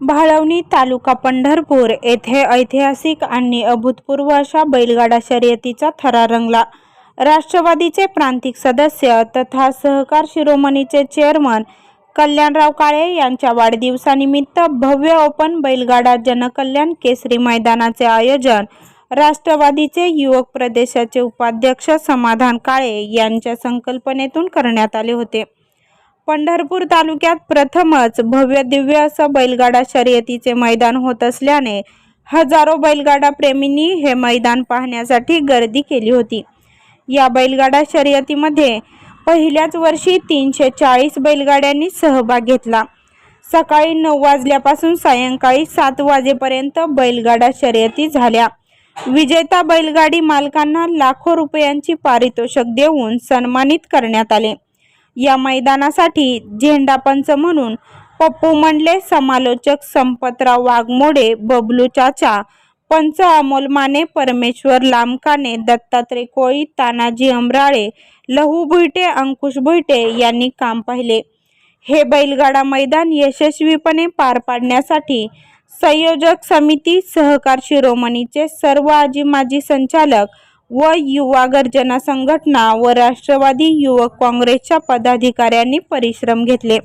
भाळवणी तालुका पंढरपूर येथे ऐतिहासिक आणि अभूतपूर्व अशा बैलगाडा शर्यतीचा थरा रंगला. राष्ट्रवादीचे प्रांतिक सदस्य तथा सहकार शिरोमणीचे चेअरमन कल्याणराव काळे यांच्या वाढदिवसानिमित्त भव्य ओपन बैलगाडा जनकल्याण केसरी मैदानाचे आयोजन राष्ट्रवादीचे युवक प्रदेशाचे उपाध्यक्ष समाधान काळे यांच्या संकल्पनेतून करण्यात आले होते. पंढरपूर तालुक्यात प्रथमच भव्य दिव्य असं बैलगाडा शर्यतीचे मैदान होत असल्याने हजारो बैलगाडा प्रेमींनी हे मैदान पाहण्यासाठी गर्दी केली होती. या बैलगाडा शर्यतीमध्ये पहिल्याच वर्षी तीनशे चाळीस बैलगाड्यांनी सहभाग घेतला. सकाळी नऊ वाजल्यापासून सायंकाळी सात वाजेपर्यंत बैलगाडा शर्यती झाल्या. विजेता बैलगाडी मालकांना लाखो रुपयांची पारितोषिक देऊन सन्मानित करण्यात आले. या मैदानासाठी झेंडापंच म्हणून पप्पू मंडले समालोचक संपतराव वाघमोडे बबलू चाचा पंच अमोल माने परमेश्वर लामकाने दत्तात्रय कोळी तानाजी अमराळे लहू भुईटे अंकुश भुईटे यांनी काम पाहिले. हे बैलगाडा मैदान यशस्वीपणे पार पाडण्यासाठी संयोजक समिती सहकार शिरोमणीचे सर्व आजी माजी संचालक व युवा गर्जना संघटना व राष्ट्रवादी युवक काँग्रेसच्या पदाधिकाऱ्यांनी परिश्रम घेतले.